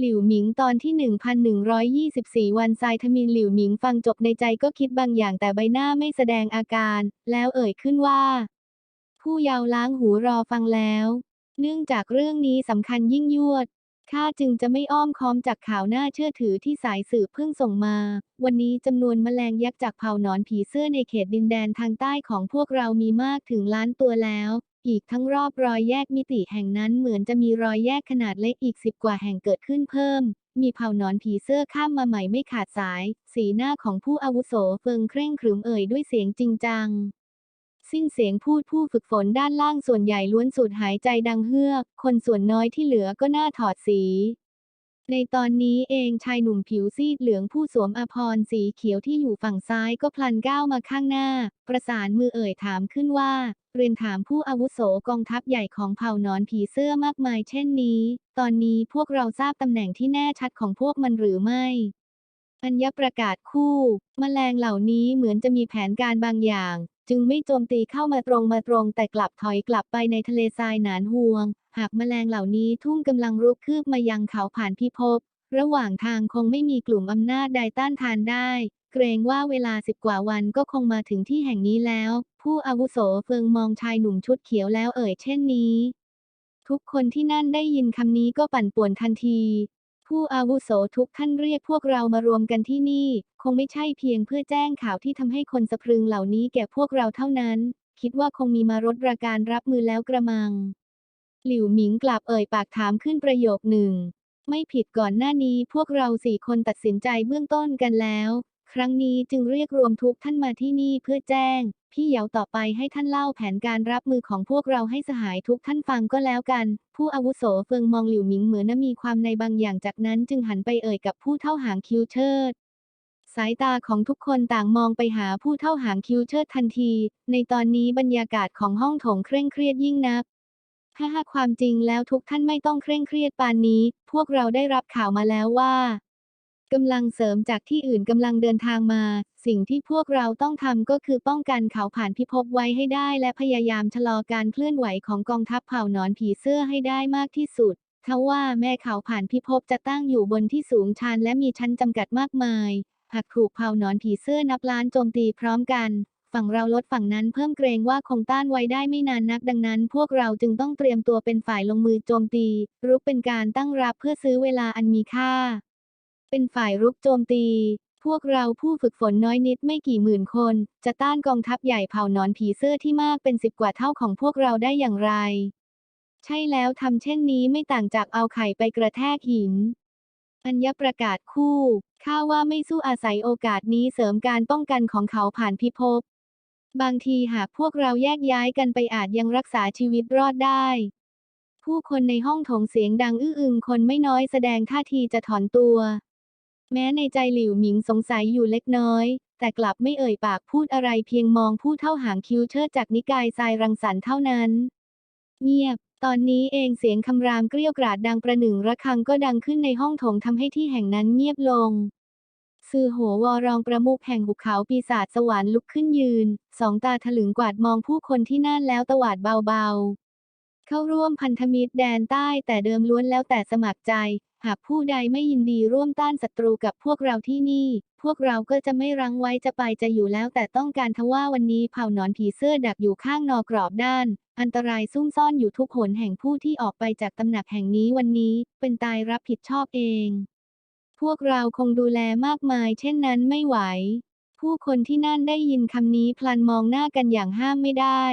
หลิวหมิงตอนที่ 1124 วันทรายทมินหลิวหมิงฟังจบในใจก็คิดบางอย่างแต่ใบหน้าไม่แสดงอาการ แล้วเอ่ยขึ้นว่า ผู้ยาวล้างหูรอฟังแล้ว เนื่องจากเรื่องนี้สำคัญยิ่งยวดข้าจึงจะไม่อ้อมค้อมจากข่าวหน่าเชื่อถือที่สายสืบเพิ่งส่งมา วันนี้จำนวนแมลงยักษ์จากเผ่าหนอนผีเสื้อในเขตดินแดนทางใต้ของพวกเรามีมากถึงล้านตัวแล้ว อีกทั้งรอบรอยแยกมิติแห่งนั้นเหมือนจะมีรอยแยกขนาดเล็กอีกสิบกว่าแห่งเกิดขึ้นเพิ่ม มีเผ่าหนอนผีเสื้อข้ามมาใหม่ไม่ขาดสาย สีหน้าของผู้อาวุโสเฟิงเคร่งขรึมเอ่ยด้วยเสียงจริงจัง สิ้นเสียงพูดผู้ฝึกฝนด้านล่างส่วนใหญ่ล้วนสูดหายใจดังเฮือก คนส่วนน้อยที่เหลือก็หน้าถอดสี ในตอนนี้เองชายหนุ่มผิวซีดเหลืองผู้สวมอภรณ์สีเขียวที่อยู่ฝั่งซ้ายก็พลันก้าวมาข้างหน้า ประสานมือเอ่ยถามขึ้นว่า เรียนถามผู้อาวุโสกองทัพใหญ่ของเผ่านอนผีเสื้อมากมายเช่นนี้ ตอนนี้พวกเราทราบตำแหน่งที่แน่ชัดของพวกมันหรือไม่ อัญญประกาศคู่แมลงเหล่านี้เหมือนจะมีแผนการบางอย่าง จึงไม่โจมตีเข้ามาตรงมาตรงแต่กลับถอยกลับไปในทะเลทรายหนานห่วง หากแมลงเหล่านี้ทุ่งกำลังรุกคืบมายังเขาผ่านพิภพระหว่างทางคงไม่มีกลุ่มอำนาจใดต้านทานได้ เกรงว่าเวลาสิบกว่าวันก็คงมาถึงที่แห่งนี้แล้ว ผู้อาวุโสเฟิงมองชายหนุ่มชุดเขียวแล้วเอ่ยเช่นนี้ ทุกคนที่นั่นได้ยินคำนี้ก็ปั่นป่วนทันที ผู้อาวุโสทุกท่านเรียกพวกเรามารวมกันที่นี่ คงไม่ใช่เพียงเพื่อแจ้งข่าวที่ทำให้คนสะพรึงเหล่านี้แก่พวกเราเท่านั้น คิดว่าคงมีมารดราการรับมือแล้วกระมัง หลิวหมิงกลับเอ่ยปากถามขึ้นประโยคหนึ่ง ไม่ผิดก่อนหน้านี้พวกเราสี่คนตัดสินใจเบื้องต้นกันแล้ว ครั้งนี้จึงเรียกรวมทุกท่านมาที่นี่เพื่อแจ้ง พี่เหยาต่อไปให้ท่านเล่าแผนการรับมือของพวกเราให้สหายทุกท่านฟังก็แล้วกัน ผู้อาวุโสเฟิงมองหลิวหมิงเหมือนมีความในบางอย่างจากนั้นจึงหันไปเอ่ยกับผู้เท่าหางคิวเชิด สายตาของทุกคนต่างมองไปหาผู้เท่าหางคิวเชิดทันที ในตอนนี้บรรยากาศของห้องโถงเคร่งเครียดยิ่งนักฮ่าฮ่าความจริงแล้วทุกท่านไม่ต้องเคร่งเครียดปานนี้ พวกเราได้รับข่าวมาแล้วว่า กำลังเสริมจากที่อื่นกำลังเดินทางมา สิ่งที่พวกเราต้องทำก็คือป้องกันเขาผ่านพิภพไว้ให้ได้และพยายามชะลอการเคลื่อนไหวของกองทัพเผ่าหนอนผีเสื้อให้ได้มากที่สุดทว่าแม่เขาผ่านพิภพจะตั้งอยู่บนที่สูงชันและมีชั้นจำกัดมากมาย หากถูกเผ่าหนอนผีเสื้อนับล้านโจมตีพร้อมกัน ฝั่งเราลดฝั่งนั้นเพิ่มเกรงว่าคงต้านไว้ได้ไม่นานนักดังนั้น พวกเราจึงต้องเตรียมตัวเป็นฝ่ายลงมือโจมตี รุกเป็นการตั้งรับเพื่อซื้อเวลาอันมีค่า เป็นฝ่ายรุกโจมตี พวกเราผู้ฝึกฝนน้อยนิดไม่กี่หมื่นคน จะต้านกองทัพใหญ่เผ่าหนอนผีเสื้อที่มากเป็นสิบกว่าเท่าของพวกเราได้อย่างไร ใช่แล้วทำเช่นนี้ไม่ต่างจากเอาไข่ไปกระแทกหิน อัญญประกาศคู่ข้าว่าไม่สู้อาศัยโอกาสนี้เสริมการป้องกันของเขาผ่านพิภพบางทีหากพวกเราแยกย้ายกันไปอาจยังรักษาชีวิตรอดได้ ผู้คนในห้องโถงเสียงดังอื้ออึงคนไม่น้อยแสดงท่าทีจะถอนตัว แม้ในใจหลิวหมิงสงสัยอยู่เล็กน้อย แต่กลับไม่เอ่ยปากพูดอะไรเพียงมองผู้เท่าหางคิวเชิดจากนิกายทรายรังสรรค์เท่านั้น เงียบ ตอนนี้เองเสียงคำรามเกรี้ยวกราดดังประหนึ่งระฆังก็ดังขึ้นในห้องโถงทำให้ที่แห่งนั้นเงียบลงซือโหววอรองประมุขแห่งหุบเขาปีศาจสวรรค์ลุกขึ้นยืน สองตาถลึงกวาดมองผู้คนที่นั่นแล้วตวาดเบาๆ เข้าร่วมพันธมิตรแดนใต้แต่เดิมล้วนแล้วแต่สมัครใจ หากผู้ใดไม่ยินดีร่วมต้านศัตรูกับพวกเราที่นี่ พวกเราก็จะไม่รั้งไว้จะไปจะอยู่แล้วแต่ต้องการทว่าวันนี้เผ่าหนอนผีเสื้อดักอยู่ข้างนอกรอบด้าน อันตรายซุ่มซ่อนอยู่ทุกหนแห่งผู้ที่ออกไปจากตำหนักแห่งนี้วันนี้ เป็นตายรับผิดชอบเอง พวกเราคงดูแลมากมาย เช่นนั้นไม่ไหว ผู้คนที่นั่นได้ยินคำนี้พลันมองหน้ากันอย่างห้ามไม่ได้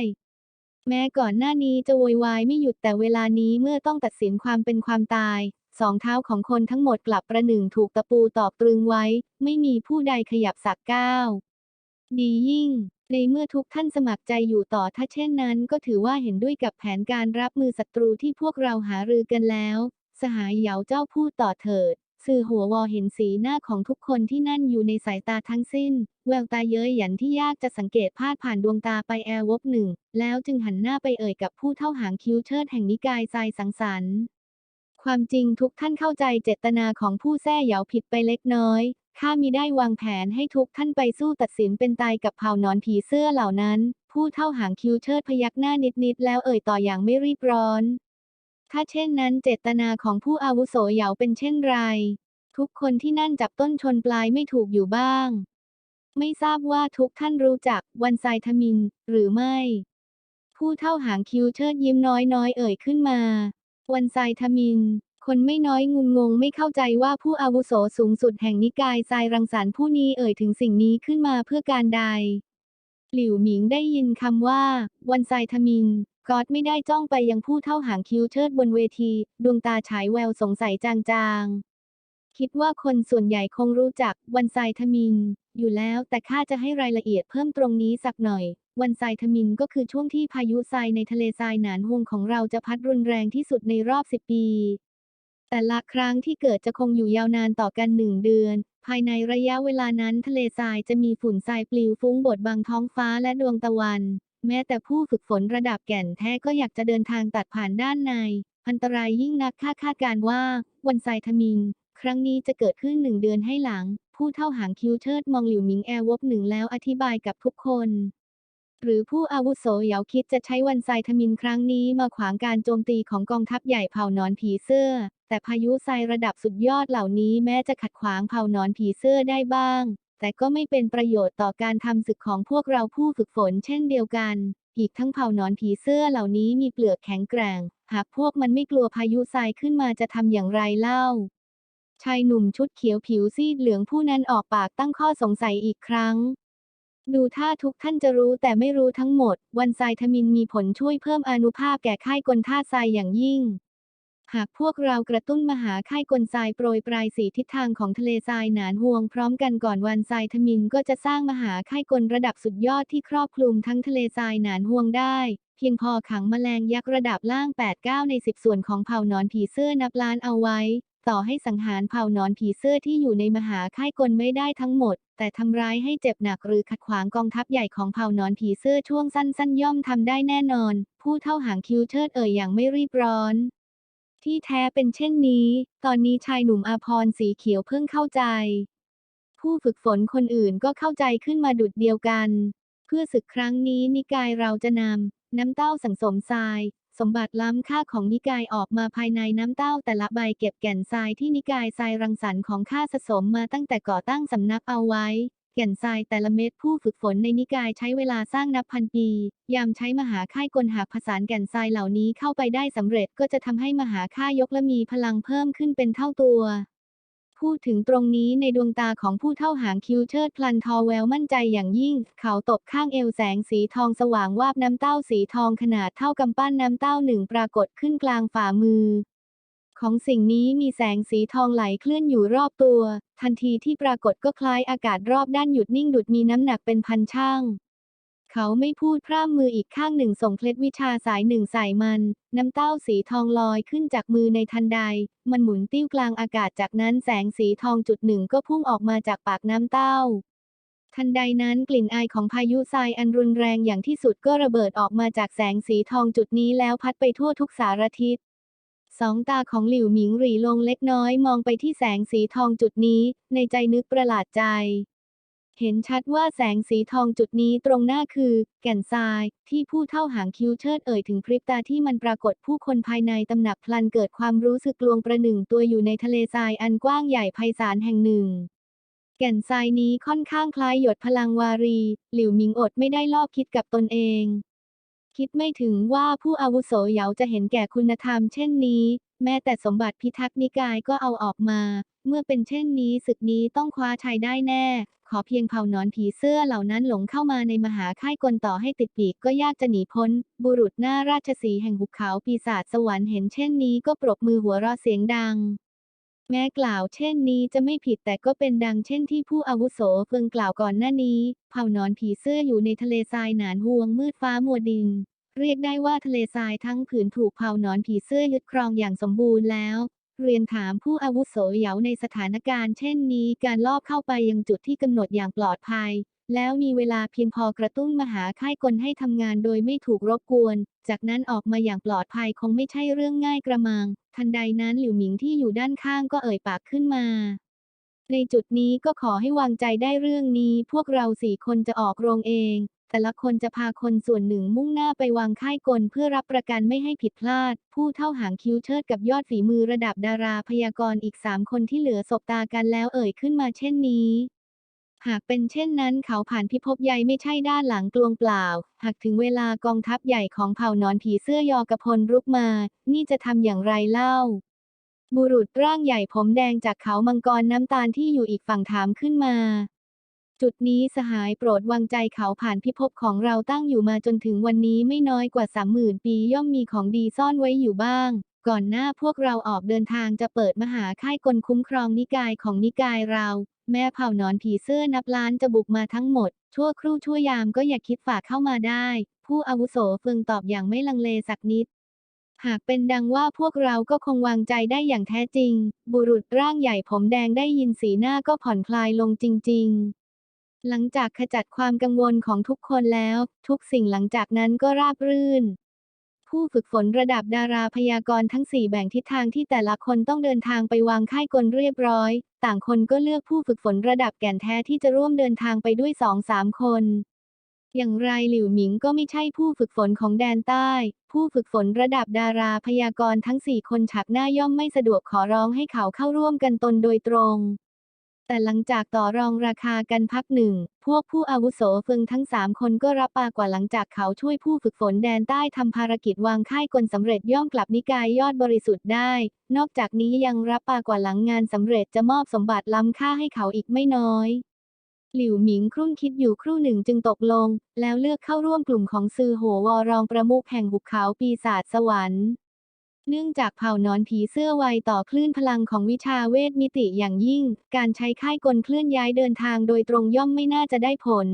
แม้ก่อนหน้านี้จะโวยวายไม่หยุดแต่เวลานี้เมื่อต้องตัดสินความเป็นความตาย สองเท้าของคนทั้งหมดกลับประหนึ่งถูกตะปูตอกตรึงไว้ ไม่มีผู้ใดขยับสักก้าวดียิ่ง ในเมื่อทุกท่านสมัครใจอยู่ต่อถ้าเช่นนั้น ก็ถือว่าเห็นด้วยกับแผนการรับมือศัตรูที่พวกเราหารือกันแล้ว สหายเหยาเจ้าพูดต่อเถิด สื่อหัววอเห็นสีหน้าของทุกคนที่นั่นอยู่ในสายตาทั้งสิ้น แววตาเย้ยหยันที่ยากจะสังเกตพาดผ่านดวงตาไปแอร์วบหนึ่ง แล้วจึงหันหน้าไปเอ่ยกับผู้เท่าหางคิ้วเชิดแห่งนิกายทรายสังสรรค์ ความจริงทุกท่านเข้าใจเจตนาของผู้แท้เหยาผิดไปเล็กน้อยข้ามิได้วางแผนให้ทุกท่านไปสู้ตัดสินเป็นตายกับเผ่านอนผีเสื้อเหล่านั้น ผู้เท่าหางคิ้วเชิดพยักหน้านิดๆแล้วเอ่ยต่ออย่างไม่รีบร้อน ถ้าเช่นนั้นเจตนาของผู้อาวุโสเหยาเป็นเช่นไร ทุกคนที่นั่นจับต้นชนปลายไม่ถูกอยู่บ้าง ไม่ทราบว่าทุกท่านรู้จักวันไซทมิน หรือไม่ ผู้เท่าหางคิ้วเชิดยิ้มน้อยๆเอ่ยขึ้นมา วันไซทมินคนไม่น้อยงุนงงไม่เข้าใจว่าผู้อาวุโสสูงสุดแห่งนิกายไซรังสรรค์ผู้นี้เอ่ยถึงสิ่งนี้ขึ้นมาเพื่อการใด หลิวหมิงได้ยินคำว่า วันไซทมิน กอดไม่ได้จ้องไปยังผู้เท่าหางคิ้วเชิดบนเวที ดวงตาฉายแววสงสัยจางๆ คิดว่าคนส่วนใหญ่คงรู้จักวันไซทมิน อยู่แล้วแต่ข้าจะให้รายละเอียดเพิ่มตรงนี้สักหน่อย วันไซทมินก็คือช่วงที่พายุทรายในทะเลทรายหนานฮวงของเราจะพัดรุนแรงที่สุดในรอบสิบปี แต่ละครั้งที่เกิดจะคงอยู่ยาวนานต่อกันหนึ่งเดือน ภายในระยะเวลานั้นทะเลทรายจะมีฝุ่นทรายปลิวฟุ้งบดบังท้องฟ้าและดวงตะวัน แม้แต่ผู้ฝึกฝนระดับแก่นแท้ก็อยากจะเดินทางตัดผ่านด้านใน อันตรายยิ่งนักค่าคาดการว่า วันไซทมิน ครั้งนี้จะเกิดขึ้นหนึ่งเดือนให้หลัง ผู้เท่าหางคิวเชิดมองหลิวหมิงแอร์วบหนึ่งแล้วอธิบายกับทุกคน หรือผู้อาวุโสเหยาคิดจะใช้วันไซทมินครั้งนี้มาขวางการโจมตีของกองทัพใหญ่เผ่านอนผีเสื้อ แต่พายุทรายระดับสุดยอดเหล่านี้แม้จะขัดขวางเผ่านอนผีเสื้อได้บ้าง แต่ก็ไม่เป็นประโยชน์ต่อการทำศึกของพวกเราผู้ฝึกฝนเช่นเดียวกัน อีกทั้งเผ่านอนผีเสื้อเหล่านี้มีเปลือกแข็งแกร่ง หากพวกมันไม่กลัวพายุทรายขึ้นมาจะทำอย่างไรเล่า ชายหนุ่มชุดเขียวผิวซีดเหลืองผู้นั้นออกปากตั้งข้อสงสัยอีกครั้ง ดูท่าทุกท่านจะรู้แต่ไม่รู้ทั้งหมด วันไซทมินมีผลช่วยเพิ่มอนุภาพแก่ค่ายกลธาทรายอย่างยิ่ง หากพวกเรากระตุ้นมหาค่ายกลทรายโปรยปลายสีทิศทางของทะเลทรายหนานห่วงพร้อมกันก่อนวันไซทมินก็จะสร้างมหาค่ายกลระดับสุดยอดที่ครอบคลุมทั้งทะเลทรายหนานห่วงได้ เพียงพอขังแมลงยักษ์ระดับล่าง 8-9 ใน 10 ส่วนของเผ่านอนผีเสื้อนับล้านเอาไว้ ต่อให้สังหารเผ่านอนผีเสื้อที่อยู่ในมหาค่ายกลไม่ได้ทั้งหมด แต่ทำร้ายให้เจ็บหนักหรือขัดขวางกองทัพใหญ่ของเผ่านอนผีเสื้อช่วงสั้นๆ ย่อมทำได้แน่นอน ผู้เท่าหางคิวเชิดเอ่ยอย่างไม่รีบร้อน ที่แท้เป็นเช่นนี้ ตอนนี้ชายหนุ่มอาพรสีเขียวเพิ่งเข้าใจ ผู้ฝึกฝนคนอื่นก็เข้าใจขึ้นมาดุดเดียวกัน เพื่อศึกครั้งนี้นิกายเราจะนำน้ำเต้าสังสมทราย สมบัติล้ำค่าของนิกายออกมาภายในน้ำเต้าแต่ละใบเก็บแก่นทรายที่นิกายทรายรังสรรค์ของข้าสะสมมาตั้งแต่ก่อตั้งสำนักเอาไว้ แก่นทรายแต่ละเม็ดผู้ฝึกฝนในนิกายใช้เวลาสร้างนับพันปี ยามใช้มหาค่ายกลหากผสานแก่นทรายเหล่านี้เข้าไปได้สำเร็จก็จะทำให้มหาค่ายกและมีพลังเพิ่มขึ้นเป็นเท่าตัว พูดถึงตรงนี้ในดวงตาของผู้เท่าหางคิวเชิดพลันทอแววมั่นใจอย่างยิ่ง เขาตบข้างเอวแสงสีทองสว่างวาบน้ำเต้าสีทองขนาดเท่ากำปั้นน้ำเต้าหนึ่งปรากฏขึ้นกลางฝ่ามือ ของสิ่งนี้มีแสงสีทองไหลเคลื่อนอยู่รอบตัว ทันทีที่ปรากฏก็คล้ายอากาศรอบด้านหยุดนิ่งดุดมีน้ำหนักเป็นพันช่างเขาไม่พูดพร่ำมืออีกข้างหนึ่งส่งเคล็ดวิชาสายหนึ่งใส่มัน น้ำเต้าสีทองลอยขึ้นจากมือในทันใด มันหมุนติ้วกลางอากาศจากนั้นแสงสีทองจุดหนึ่งก็พุ่งออกมาจากปากน้ำเต้า ทันใดนั้นกลิ่นอายของพายุทรายอันรุนแรงอย่างที่สุดก็ระเบิดออกมาจากแสงสีทองจุดนี้แล้วพัดไปทั่วทุกสารทิศ สองตาของหลิวหมิงหรีลงเล็กน้อยมองไปที่แสงสีทองจุดนี้ ในใจนึกประหลาดใจ เห็นชัดว่าแสงสีทองจุดนี้ตรงหน้าคือ แก่นทราย ที่ผู้เท่าหางคิ้วเชิดเอ่ยถึงพริบตาที่มันปรากฏผู้คนภายในตำหนักพลันเกิดความรู้สึกกลวงประหนึ่งตัวอยู่ในทะเลทรายอันกว้างใหญ่ไพศาลแห่งหนึ่งแก่นทรายนี้ค่อนข้างคล้ายหยดพลังวารี หลิวหมิงอดไม่ได้ลอบคิดกับตนเอง คิดไม่ถึงว่าผู้อาวุโสเหยาจะเห็นแก่คุณธรรมเช่นนี้ แม้แต่สมบัติพิทักษ์นิกายก็เอาออกมา เมื่อเป็นเช่นนี้ศึกนี้ต้องคว้าชัยได้แน่ ขอเพียงเผ่าหนอนผีเสื้อเหล่านั้นหลงเข้ามาในมหาค่ายกลต่อให้ติดปีกก็ยากจะหนีพ้น บุรุษหน้าราชสีห์แห่งหุบเขาปีศาจสวรรค์เห็นเช่นนี้ก็ปรบมือหัวเราะเสียงดัง แม้กล่าวเช่นนี้จะไม่ผิดแต่ก็เป็นดังเช่นที่ผู้อาวุโสเพิ่งกล่าวก่อนหน้านี้ เผ่านอนผีเสื้ออยู่ในทะเลทรายหนานห่วงมืดฟ้ามัวดิน เรียกได้ว่าทะเลทรายทั้งผืนถูกเผ่านอนผีเสื้อยึดครองอย่างสมบูรณ์แล้ว เรียนถามผู้อาวุโสเหยาในสถานการณ์เช่นนี้การลอบเข้าไปยังจุดที่กำหนดอย่างปลอดภัย แล้วมีเวลาเพียงพอกระตุ้นมหาค่ายกลให้ทำงานโดยไม่ถูกรบกวน จากนั้นออกมาอย่างปลอดภัยคงไม่ใช่เรื่องง่ายกระมัง ทันใดนั้นหลิวหมิงที่อยู่ด้านข้างก็เอ่ยปากขึ้นมา ในจุดนี้ก็ขอให้วางใจได้เรื่องนี้ พวกเราสี่คนจะออกโรงเอง แต่ละคนจะพาคนส่วนหนึ่งมุ่งหน้าไปวางค่ายกลเพื่อรับประกันไม่ให้ผิดพลาด ผู้เท่าหางคิ้วเชิดกับยอดฝีมือระดับดาราพยากรณ์อีกสามคนที่เหลือสบตากันแล้วเอ่ยขึ้นมาเช่นนี้ หากเป็นเช่นนั้นเขาผ่านพิภพใหญ่ไม่ใช่ด้านหลังกลวงเปล่า หากถึงเวลากองทัพใหญ่ของเผ่านอนผีเสื้อยอกระพลรุกมา นี่จะทำอย่างไรเล่า บุรุษร่างใหญ่ผมแดงจากเขามังกรน้ำตาลที่อยู่อีกฝั่งถามขึ้นมา จุดนี้สหายโปรดวางใจเขาผ่านพิภพของเราตั้งอยู่มาจนถึงวันนี้ไม่น้อยกว่าสามหมื่นปีย่อมมีของดีซ่อนไว้อยู่บ้าง ก่อนหน้าพวกเราออกเดินทางจะเปิดมหาค่ายกลคุ้มครองนิกายของนิกายเรา แม่เผ่านอนผีเสื้อนับล้านจะบุกมาทั้งหมด ชั่วครู่ชั่วยามก็อย่าคิดฝากเข้ามาได้ ผู้อาวุโสเฟิงตอบอย่างไม่ลังเลสักนิด หากเป็นดังว่าพวกเราก็คงวางใจได้อย่างแท้จริง บุรุษร่างใหญ่ผมแดงได้ยินสีหน้าก็ผ่อนคลายลงจริง ๆหลังจากขจัดความกังวลของทุกคนแล้ว ทุกสิ่งหลังจากนั้นก็ราบรื่น ผู้ฝึกฝนระดับดาราพยากรณ์ทั้ง 4 แบ่งทิศทางที่แต่ละคนต้องเดินทางไปวางค่ายกลเรียบร้อย ต่างคนก็เลือกผู้ฝึกฝนระดับแก่นแท้ที่จะร่วมเดินทางไปด้วย 2-3 คน อย่างไรหลิวหมิงก็ไม่ใช่ผู้ฝึกฝนของแดนใต้ ผู้ฝึกฝนระดับดาราพยากรณ์ทั้ง 4 คนฉักหน้าย่อมไม่สะดวกขอร้องให้เขาเข้าร่วมกันตนโดยตรง แต่หลังจากต่อรองราคากันพักหนึ่ง พวกผู้อาวุโสเฟิงทั้งสามคนก็รับปากว่าหลังจากเขาช่วยผู้ฝึกฝนแดนใต้ทำภารกิจวางค่ายกลสำเร็จย่อมกลับนิกายยอดบริสุทธิ์ได้ นอกจากนี้ยังรับปากว่าหลังงานสำเร็จจะมอบสมบัติล้ำค่าให้เขาอีกไม่น้อย หลิวหมิงครุ่นคิดอยู่ครู่หนึ่งจึงตกลง แล้วเลือกเข้าร่วมกลุ่มของซือโหวอรองประมุขแห่งหุบเขาปีศาจสวรรค์ เนื่องจากเผ่านอนผีเสื้อไวต่อคลื่นพลังของวิชาเวทมิติอย่างยิ่ง การใช้ค่ายกลเคลื่อนย้ายเดินทางโดยตรงย่อมไม่น่าจะได้ผล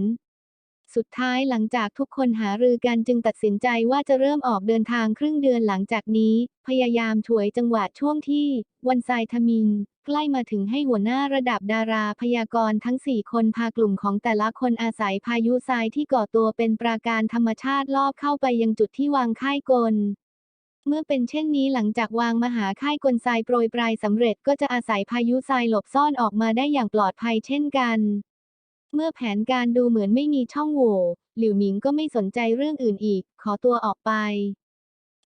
สุดท้ายหลังจากทุกคนหารือกันจึงตัดสินใจว่าจะเริ่มออกเดินทางครึ่งเดือนหลังจากนี้ พยายามฉวยจังหวะช่วงที่ วันไซทมิน ใกล้มาถึงให้หัวหน้าระดับดาราพยากรณ์ทั้ง 4 คนพากลุ่มของแต่ละคนอาศัยพายุทรายที่ก่อตัวเป็นปราการธรรมชาติลอบเข้าไปยังจุดที่วางค่ายกล เมื่อเป็นเช่นนี้หลังจากวางมหาค่ายกลทรายโปรยปลายสำเร็จก็จะอาศัยพายุทรายหลบซ่อนออกมาได้อย่างปลอดภัยเช่นกัน เมื่อแผนการดูเหมือนไม่มีช่องโหว่หลิวหมิงก็ไม่สนใจเรื่องอื่นอีก ขอตัวออกไป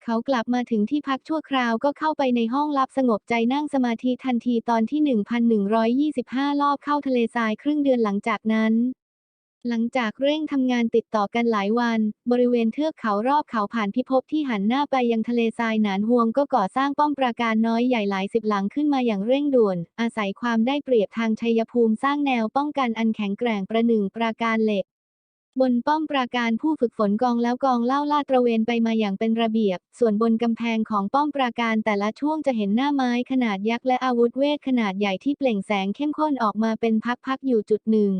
เขากลับมาถึงที่พักชั่วคราวก็เข้าไปในห้องลับสงบใจนั่งสมาธิทันทีตอนที่ 1125 รอบเข้าทะเลทรายครึ่งเดือนหลังจากนั้น หลังจากเร่งทำงานติดต่อกันหลายวัน บริเวณเทือกเขารอบเขาผ่านพิภพที่หันหน้าไปยังทะเลทรายหนานฮวงก็ก่อสร้างป้อมปราการน้อยใหญ่หลายสิบหลังขึ้นมาอย่างเร่งด่วน อาศัยความได้เปรียบทางชัยภูมิสร้างแนวป้องกันอันแข็งแกร่งประหนึ่งปราการเหล็ก บนป้อมปราการผู้ฝึกฝนกองแล้วกองเล่าลาดตระเวนไปมาอย่างเป็นระเบียบ ส่วนบนกำแพงของป้อมปราการแต่ละช่วงจะเห็นหน้าไม้ขนาดยักษ์และอาวุธเวทขนาดใหญ่ที่เปล่งแสงเข้มข้นออกมาเป็นพักๆอยู่จุดหนึ่ง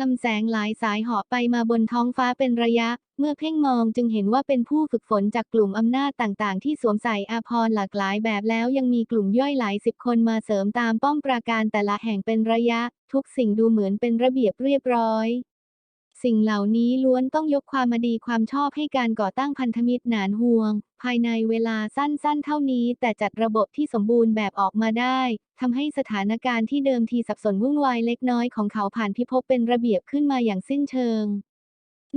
ลำแสงหลายสายเหาะไปมาบนท้องฟ้าเป็นระยะ เมื่อเพ่งมองจึงเห็นว่าเป็นผู้ฝึกฝนจากกลุ่มอำนาจต่างๆ ที่สวมใส่อาภรณ์หลากหลายแบบแล้วยังมีกลุ่มย่อยหลายสิบคนมาเสริมตามป้อมปราการแต่ละแห่งเป็นระยะ ทุกสิ่งดูเหมือนเป็นระเบียบเรียบร้อย สิ่งเหล่านี้ล้วนต้องยกความมาดีความชอบให้การก่อตั้งพันธมิตรหนานห่วง ภายในเวลาสั้นๆ เท่านี้ แต่จัดระบบที่สมบูรณ์แบบออกมาได้ทำให้สถานการณ์ที่เดิมทีสับสนวุ่นวายเล็กน้อยของเขาผ่านพิภพเป็นระเบียบขึ้นมาอย่างสิ้นเชิง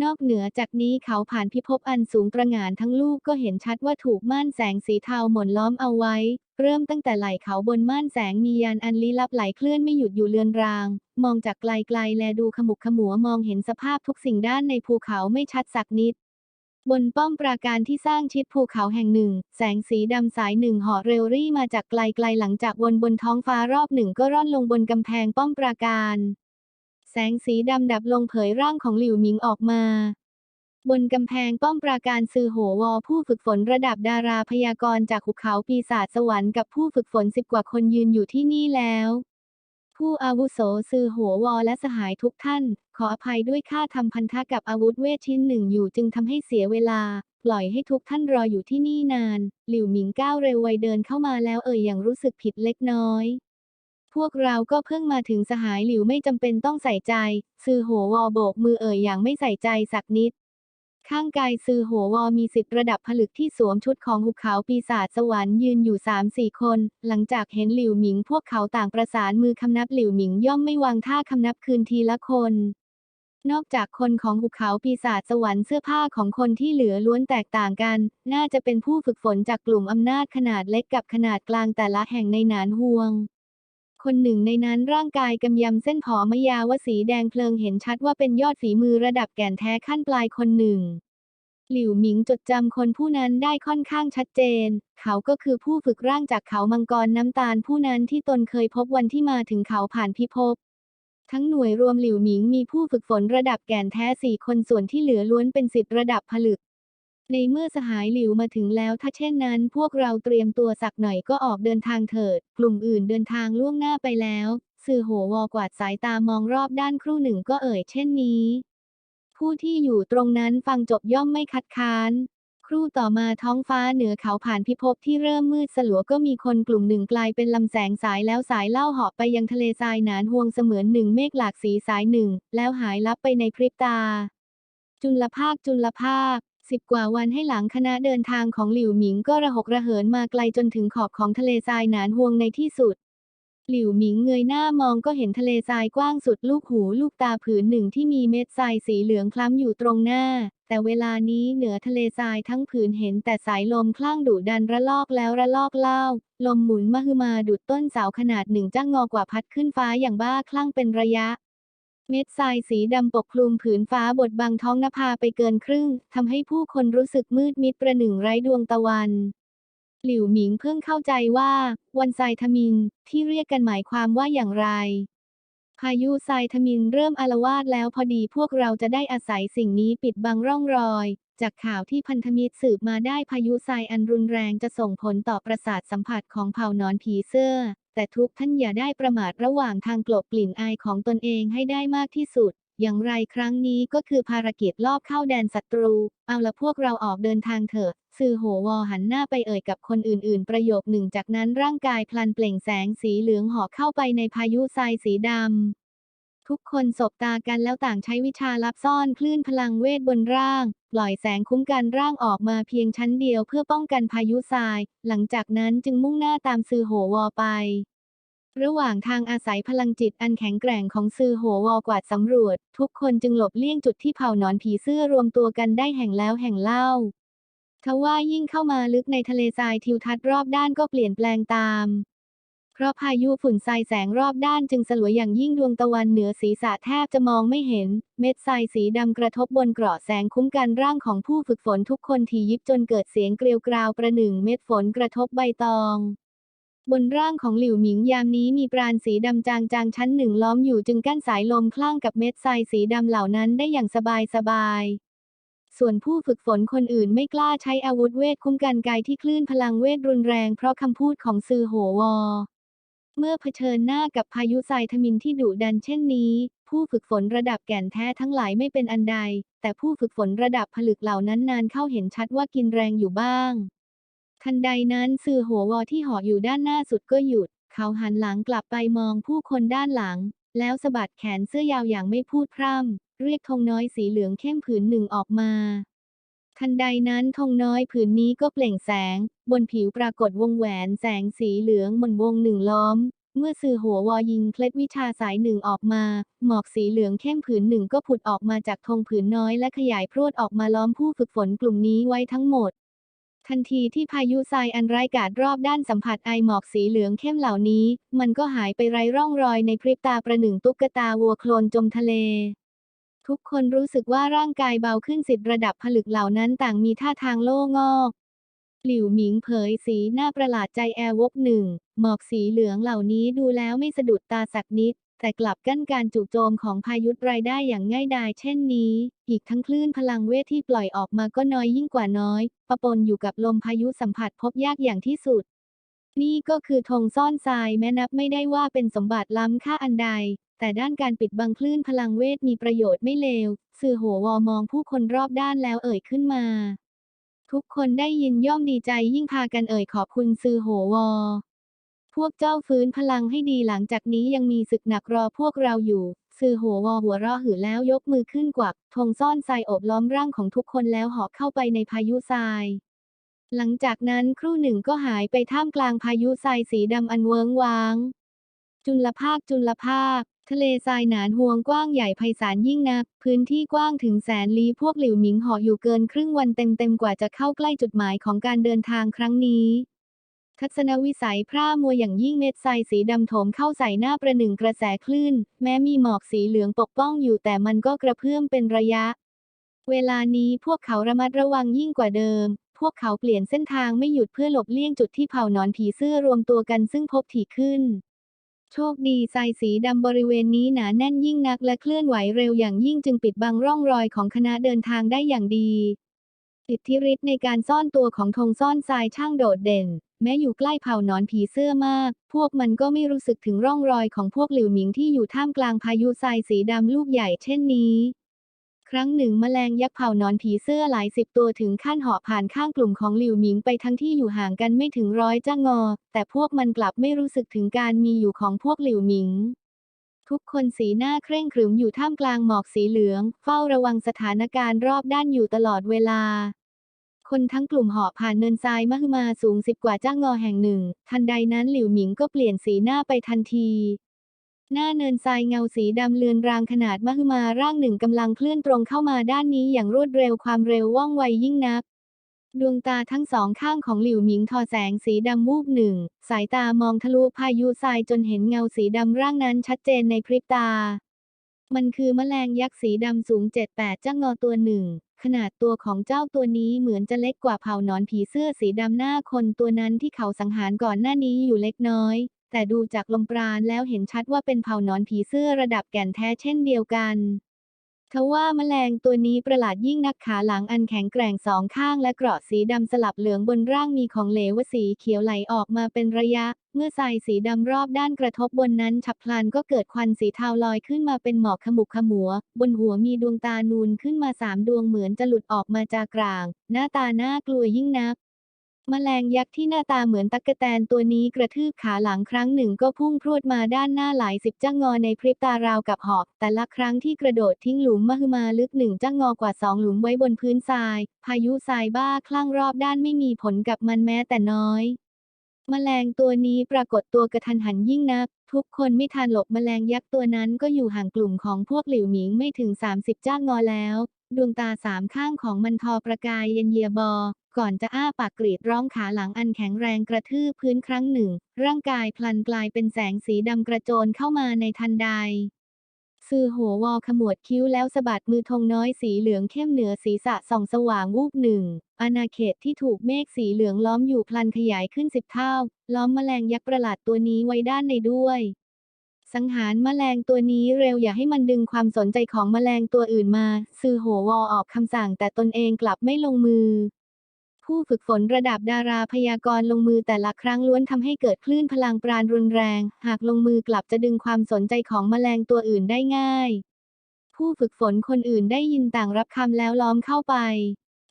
นอกเหนือจากนี้เขาผ่านพิภพอันสูงตระหง่านทั้งลูกก็เห็นชัดว่าถูกม่านแสงสีเทาหม่นล้อมเอาไว้ เริ่มตั้งแต่ไหล่เขาบนม่านแสงมียานอันลี้ลับไหลเคลื่อนไม่หยุดอยู่เลือนราง มองจากไกลๆแลดูขมุกขมัวมองเห็นสภาพทุกสิ่งด้านในภูเขาไม่ชัดสักนิด บนป้อมปราการที่สร้างชิดภูเขาแห่งหนึ่ง แสงสีดำสายหนึ่งหาะเร็วรี่มาจากไกลๆหลังจากวนบนท้องฟ้ารอบหนึ่งก็ร่อนลงบนกำแพงป้อมปราการ แสงสีดำดับลงเผยร่างของหลิวหมิงออกมา บนกำแพงป้อมปราการซือโหวอผู้ฝึกฝนระดับดาราพยากรณ์จากหุบเขาปีศาจสวรรค์กับผู้ฝึกฝนสิบกว่าคนยืนอยู่ที่นี่แล้ว ผู้อาวุโสซือหัววอและสหายทุกท่าน ขออภัยด้วยข้าทำพันธะกับอาวุธเวทชิ้นหนึ่งอยู่จึงทำให้เสียเวลา ปล่อยให้ทุกท่านรออยู่ที่นี่นาน หลิวหมิงก้าวเร็วไวเดินเข้ามาแล้วเอ่ยอย่างรู้สึกผิดเล็กน้อยพวกเราก็เพิ่งมาถึงสหายหลิวไม่จำเป็นต้องใส่ใจซือหัววอโบกมือเอ่ยอย่างไม่ใส่ใจสักนิด ข้างกายซือหัววอมีสิทธิ์ระดับผลึกที่สวมชุดของหุบเขาปีศาจสวรรค์ยืนอยู่สามสี่คน หลังจากเห็นหลิวหมิงพวกเขาต่างประสานมือคำนับหลิวหมิงย่อมไม่วางท่าคำนับคืนทีละคน นอกจากคนของหุบเขาปีศาจสวรรค์เสื้อผ้าของคนที่เหลือล้วนแตกต่างกัน น่าจะเป็นผู้ฝึกฝนจากกลุ่มอำนาจขนาดเล็กกับขนาดกลางแต่ละแห่งในหนานฮวง คนหนึ่งในนั้นร่างกายกำยำเส้นผอมยาวสีแดงเพลิงเห็นชัดว่าเป็นยอดฝีมือระดับแก่นแท้ขั้นปลายคนหนึ่ง หลิวหมิงจดจำคนผู้นั้นได้ค่อนข้างชัดเจน เขาก็คือผู้ฝึกร่างจากเขามังกรน้ำตาลผู้นั้นที่ตนเคยพบวันที่มาถึงเขาผ่านพิภพทั้งหน่วยรวมหลิวหมิงมีผู้ฝึกฝนระดับแก่นแท้สี่คนส่วนที่เหลือล้วนเป็นสิทธิ์ระดับผลึก ในเมื่อสหายหลิวมาถึงแล้วถ้าเช่นนั้นพวกเราเตรียมตัวสักหน่อยก็ออกเดินทางเถิด กลุ่มอื่นเดินทางล่วงหน้าไปแล้ว สื่อโหวอกวาดสายตามองรอบด้านครู่หนึ่งก็เอ่ยเช่นนี้ ผู้ที่อยู่ตรงนั้นฟังจบย่อมไม่คัดค้านครู่ต่อมาท้องฟ้าเหนือเขาผ่านพิภพที่เริ่มมืดสลัวก็มีคนกลุ่มหนึ่งกลายเป็นลำแสงสายแล้วสายเล่าเหาะไปยังทะเลทรายหนานห่วงเสมือนหนึ่งเมฆหลากสีสายหนึ่ง แล้วหายลับไปในพริบตา จุลภาคจุลภาค สิบกว่าวันให้หลังคณะเดินทางของหลิวหมิงก็ระหกระเหินมาไกลจนถึงขอบของทะเลทรายหนานห่วงในที่สุด หลิวหมิงเงยหน้ามองก็เห็นทะเลทรายกว้างสุดลูกหูลูกตาผืนหนึ่งที่มีเม็ดทรายสีเหลืองคล้ำอยู่ตรงหน้า แต่เวลานี้เหนือทะเลทรายทั้งผืนเห็นแต่สายลมคลั่งดุดันระลอกแล้วระลอกเล่า ลมหมุนมหึมาดุดต้นเสาขนาดหนึ่งจ้างงอกว่าพัดขึ้นฟ้าอย่างบ้าคลั่งเป็นระยะ เม็ดทรายสีดำปกคลุมผืนฟ้าบดบังท้องนภาไปเกินครึ่งทำให้ผู้คนรู้สึกมืดมิดประหนึ่งไร้ดวงตะวัน หลิวหมิงเพิ่งเข้าใจว่า วันทรายทมินที่เรียกกันหมายความว่าอย่างไร พายุทรายทมินเริ่มอาละวาดแล้วพอดีพวกเราจะได้อาศัยสิ่งนี้ปิดบังร่องรอย จากข่าวที่พันธมิตรสืบมาได้พายุไซอันรุนแรงจะส่งผลต่อประสาทสัมผัสของเผ่านอนผีเสื้อ แต่ทุกท่านอย่าได้ประมาทระหว่างทางกลบกลิ่นอายของตนเองให้ได้มากที่สุด อย่างไรครั้งนี้ก็คือภารกิจลอบเข้าแดนศัตรู เอาละพวกเราออกเดินทางเถอะสื่อโหวอหันหน้าไปเอ่ยกับคนอื่น ๆ ประโยคหนึ่งจากนั้นร่างกายพลันเปล่งแสงสีเหลืองห่อเข้าไปในพายุทรายสีดำ ทุกคนสบตากันแล้วต่างใช้วิชาลับซ่อนคลื่นพลังเวทบนร่าง ปล่อยแสงคุ้มกันร่างออกมาเพียงชั้นเดียวเพื่อป้องกันพายุทราย หลังจากนั้นจึงมุ่งหน้าตามซือโหวอไป ระหว่างทางอาศัยพลังจิตอันแข็งแกร่งของซือโหวอกวาดสำรวจ ทุกคนจึงหลบเลี่ยงจุดที่เผ่าหนอนผีเสื้อรวมตัวกันได้แห่งแล้วแห่งเล่าทว่ายิ่งเข้ามาลึกในทะเลทรายทิวทัศน์รอบด้านก็เปลี่ยนแปลงตาม เพราะพายุฝุ่นทรายแสงรอบด้านจึงสลัวอย่างยิ่งดวงตะวันเหนือศีรษะแทบจะมองไม่เห็น เม็ดทรายสีดำกระทบบนเกราะแสงคุ้มกันร่างของผู้ฝึกฝนทุกคนทียิบจนเกิดเสียงเกลียวกราวประหนึ่งเม็ดฝนกระทบใบตองบนร่างของหลิวหมิงยามนี้มีปราณสีดำจางๆชั้นหนึ่งล้อมอยู่จึงกั้นสายลมคลั่งกับเม็ดทรายสีดำเหล่านั้นได้อย่างสบายๆส่วนผู้ฝึกฝนคนอื่นไม่กล้าใช้อาวุธเวทคุ้มกันกายที่คลื่นพลังเวทรุนแรงเพราะคำพูดของซือโหวอ เมื่อเผชิญหน้ากับพายุทรายทมินที่ดุดันเช่นนี้ ผู้ฝึกฝนระดับแก่นแท้ทั้งหลายไม่เป็นอันใด แต่ผู้ฝึกฝนระดับผลึกเหล่านั้นนานเข้าเห็นชัดว่ากินแรงอยู่บ้าง ทันใดนั้นซือโหววอที่หาะอยู่ด้านหน้าสุดก็หยุด เขาหันหลังกลับไปมองผู้คนด้านหลัง แล้วสะบัดแขนเสื้อยาวอย่างไม่พูดพร่ำเรียกธงน้อยสีเหลืองเข้มผืนหนึ่งออกมา ทันใดนั้นธงน้อยผืนนี้ก็เปล่งแสง บนผิวปรากฏวงแหวนแสงสีเหลืองหมือนวงหนึ่งล้อม เมื่อสื่อหัววอยิงเคล็ดวิชาสายหนึ่งออกมา หมอกสีเหลืองเข้มผืนหนึ่งก็ผุดออกมาจากธงผืนน้อยและขยายพรวดออกมาล้อมผู้ฝึกฝนกลุ่มนี้ไว้ทั้งหมด ทันทีที่พายุทรายอันร้ายกาจรอบด้านสัมผัสไอหมอกสีเหลืองเข้มเหล่านี้ มันก็หายไปไร้ร่องรอยในพริบตาประหนึ่งตุ๊กตาวัวโคลนจมทะเล ทุกคนรู้สึกว่าร่างกายเบาขึ้นสิทธิ์ระดับผลึกเหล่านั้นต่างมีท่าทางโล่งอก หลิวหมิงเผยสีหน้าประหลาดใจแอร์วบหนึ่ง หมอกสีเหลืองเหล่านี้ดูแล้วไม่สะดุดตาสักนิด แต่กลับกั้นการจู่โจมของพายุรายได้อย่างง่ายดายเช่นนี้ อีกทั้งคลื่นพลังเวทที่ปล่อยออกมาก็น้อยยิ่งกว่าน้อยปะปนอยู่กับลมพายุสัมผัสพบยากอย่างที่สุด นี่ก็คือธงซ่อนทรายแม้นับไม่ได้ว่าเป็นสมบัติล้ำค่าอันใด แต่ด้านการปิดบังคลื่นพลังเวทมีประโยชน์ไม่เลว สื่อโหวอมองผู้คนรอบด้านแล้วเอ่ยขึ้นมา ทุกคนได้ยินย่อมดีใจยิ่งพากันเอ่ยขอบคุณซื่อโหวอพวกเจ้าฟื้นพลังให้ดีหลังจากนี้ยังมีศึกหนักรอพวกเราอยู่ซื่อโหวอหัวเราะหือแล้วยกมือขึ้นกวักธงซ่อนทรายโอบล้อมร่างของทุกคนแล้วหาะเข้าไปในพายุทราย หลังจากนั้นครู่หนึ่งก็หายไปท่ามกลางพายุทรายสีดำอันเวิงว้าง จุลภาคจุลภาค ทะเลทรายหนานห่วงกว้างใหญ่ไพศาลยิ่งนัก พื้นที่กว้างถึงแสนลี้พวกหลิวหมิงหาะอยู่เกินครึ่งวันเต็มๆกว่าจะเข้าใกล้จุดหมายของการเดินทางครั้งนี้ ทัศนวิสัยพร่ามัวอย่างยิ่งเม็ดทรายสีดำโถมเข้าใส่หน้าประหนึ่งกระแสคลื่น แม้มีหมอกสีเหลืองปกป้องอยู่แต่มันก็กระเพื่อมเป็นระยะเวลานี้พวกเขาระมัดระวังยิ่งกว่าเดิม พวกเขาเปลี่ยนเส้นทางไม่หยุดเพื่อหลบเลี่ยงจุดที่เผ่านอนผีเสื้อรวมตัวกันซึ่งพบถี่ขึ้น โชคดีทรายสีดำบริเวณนี้หนาแน่นยิ่งนักและเคลื่อนไหวเร็วอย่างยิ่งจึงปิดบังร่องรอยของคณะเดินทางได้อย่างดีอิทธิฤทธิ์ในการซ่อนตัวของธงซ่อนทรายช่างโดดเด่น แม้อยู่ใกล้เผ่านอนผีเสื้อมาก พวกมันก็ไม่รู้สึกถึงร่องรอยของพวกหลิวหมิงที่อยู่ท่ามกลางพายุทรายสีดำลูกใหญ่เช่นนี้ ครั้งหนึ่งแมลงยักษ์เผ่านอนผีเสื้อหลายสิบตัวถึงขั้นเหาะผ่านข้างกลุ่มของหลิวหมิงไปทั้งที่อยู่ห่างกันไม่ถึงร้อยจ้างอ แต่พวกมันกลับไม่รู้สึกถึงการมีอยู่ของพวกหลิวหมิง ทุกคนสีหน้าเคร่งขรึมอยู่ท่ามกลางหมอกสีเหลือง เฝ้าระวังสถานการณ์รอบด้านอยู่ตลอดเวลา คนทั้งกลุ่มหาะผ่านเนินทรายมหึมาสูงสิบกว่าจ้างงอแห่งหนึ่ง ทันใดนั้นหลิวหมิงก็เปลี่ยนสีหน้าไปทันที หน้าเนินทรายเงาสีดำเลือนรางขนาดมหึมาร่างหนึ่งกำลังเคลื่อนตรงเข้ามาด้านนี้อย่างรวดเร็วความเร็วว่องไวยิ่งนัก ดวงตาทั้งสองข้างของหลิวหมิงทอแสงสีดำวูบหนึ่ง สายตามองทะลุพายุทรายจนเห็นเงาสีดำร่างนั้นชัดเจนในพริบตา มันคือแมลงยักษ์สีดำสูง7-8จ้างอตัวหนึ่งขนาดตัวของเจ้าตัวนี้เหมือนจะเล็กกว่าเผ่าหนอนผีเสื้อสีดำหน้าคนตัวนั้นที่เขาสังหารก่อนหน้านี้อยู่เล็กน้อย แต่ดูจากลมปราณแล้วเห็นชัดว่าเป็นเผ่าหนอนผีเสื้อระดับแก่นแท้เช่นเดียวกันทว่าแมลงตัวนี้ประหลาดยิ่งนักขาหลังอันแข็งแกร่งสองข้างและเกราะสีดำสลับเหลืองบนร่างมีของเหลวสีเขียวไหลออกมาเป็นระยะ เมื่อทรายสีดำรอบด้านกระทบบนนั้นฉับพลันก็เกิดควันสีเทาลอยขึ้นมาเป็นหมอกขมุกขมัว บนหัวมีดวงตานูนขึ้นมาสามดวงเหมือนจะหลุดออกมาจากกลาง หน้าตาน่ากลัวยิ่งนัก แมลงยักษ์ที่หน้าตาเหมือนตั๊กแตนตัวนี้กระทืบขาหลังครั้งหนึ่งก็พุ่งพรวดมาด้านหน้าหลายสิบจ้างงอในพริบตาราวกับหอก แต่ละครั้งที่กระโดดทิ้งหลุมมหึมาลึกหนึ่งจ้างงอกว่าสองหลุมไว้บนพื้นทราย พายุทรายบ้าคลั่งรอบด้านไม่มีผลกับมันแม้แต่น้อยแมลงตัวนี้ปรากฏตัวกระทันหันยิ่งนัก ทุกคนไม่ทันหลบแมลงยักษ์ตัวนั้นก็อยู่ห่างกลุ่มของพวกหลิวหมิงไม่ถึง 30 จ้างงอแล้ว ดวงตาสามข้างของมันทอประกายเย็นเยียบอ ก่อนจะอ้าปากกรีดร้องขาหลังอันแข็งแรงกระทืบพื้นครั้งหนึ่ง ร่างกายพลันกลายเป็นแสงสีดำกระโจนเข้ามาในทันใดซือหัววอขมวดคิ้วแล้วสะบัดมือธงน้อยสีเหลืองเข้มเหนือศีรษะส่องสว่างวูบหนึ่ง อาณาเขตที่ถูกเมฆสีเหลืองล้อมอยู่พลันขยายขึ้นสิบเท่า ล้อมแมลงยักษ์ประหลาดตัวนี้ไว้ด้านในด้วย สังหารแมลงตัวนี้เร็วอย่าให้มันดึงความสนใจของแมลงตัวอื่นมา ซือโหวอออกคำสั่งแต่ตนเองกลับไม่ลงมือ ผู้ฝึกฝนระดับดาราพยากรลงมือแต่ละครั้งล้วนทำให้เกิดคลื่นพลังปราณรุนแรง หากลงมือกลับจะดึงความสนใจของแมลงตัวอื่นได้ง่าย ผู้ฝึกฝนคนอื่นได้ยินต่างรับคำแล้วล้อมเข้าไป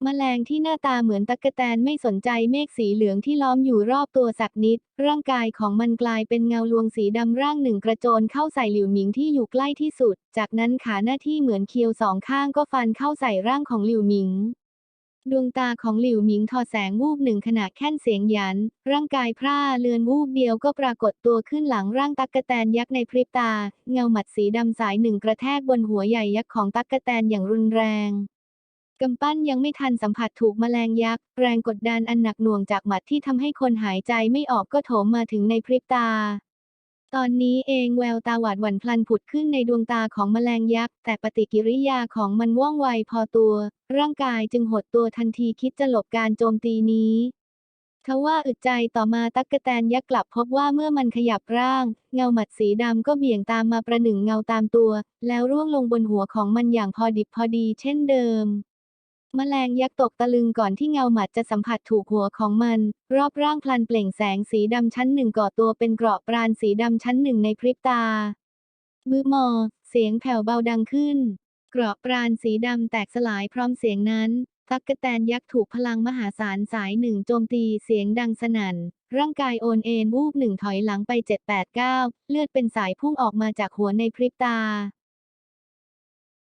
แมลงที่หน้าตาเหมือนตั๊กแตนไม่สนใจเมฆสีเหลืองที่ล้อมอยู่รอบตัวสักนิด ร่างกายของมันกลายเป็นเงาลวงสีดำร่างหนึ่งกระโจนเข้าใส่หลิวหมิงที่อยู่ใกล้ที่สุด จากนั้นขาหน้าที่เหมือนเคียวสองข้างก็ฟันเข้าใส่ร่างของหลิวหมิง ดวงตาของหลิวหมิงทอแสงวูบหนึ่งขณะแค่นเสียงหยัน ร่างกายพร่าเลือนวูบเดียวก็ปรากฏตัวขึ้นหลังร่างตั๊กแตนยักษ์ในพริบตา เงาหมัดสีดำสายหนึ่งกระแทกบนหัวใหญ่ยักษ์ของตั๊กแตนอย่างรุนแรง กำปั้นยังไม่ทันสัมผัสถูกแมลงยักษ์ แรงกดดันอันหนักหน่วงจากหมัดที่ทำให้คนหายใจไม่ออกก็โถมมาถึงในพริบตา ตอนนี้เองแววตาหวาดหวั่นพลันผุดขึ้นในดวงตาของแมลงยักษ์ แต่ปฏิกิริยาของมันว่องไวพอตัว ร่างกายจึงหดตัวทันทีคิดจะหลบการโจมตีนี้ทว่าอึดใจต่อมาตั๊กแตนยักษ์กลับพบว่าเมื่อมันขยับร่าง เงาหมัดสีดำก็เบี่ยงตามมาประหนึ่งเงาตามตัว แล้วร่วงลงบนหัวของมันอย่างพอดิบพอดีเช่นเดิม แมลงยักษ์ตกตะลึงก่อนที่เงาหมัดจะสัมผัสถูกหัวของมัน รอบร่างพลันเปล่งแสงสีดำชั้นหนึ่งก่อตัวเป็นเกราะปราณสีดำชั้นหนึ่งในพริบตามือมอ เสียงแผ่วเบาดังขึ้น เกราะปราณสีดำแตกสลายพร้อมเสียงนั้น ตั๊กะแตนยักษ์ถูกพลังมหาศาลสายหนึ่งโจมตีเสียงดังสนั่น ร่างกายโอนเอ็นวูบหนึ่งถอยหลังไป 789 เลือดเป็นสายพุ่งออกมาจากหัวในพริบตา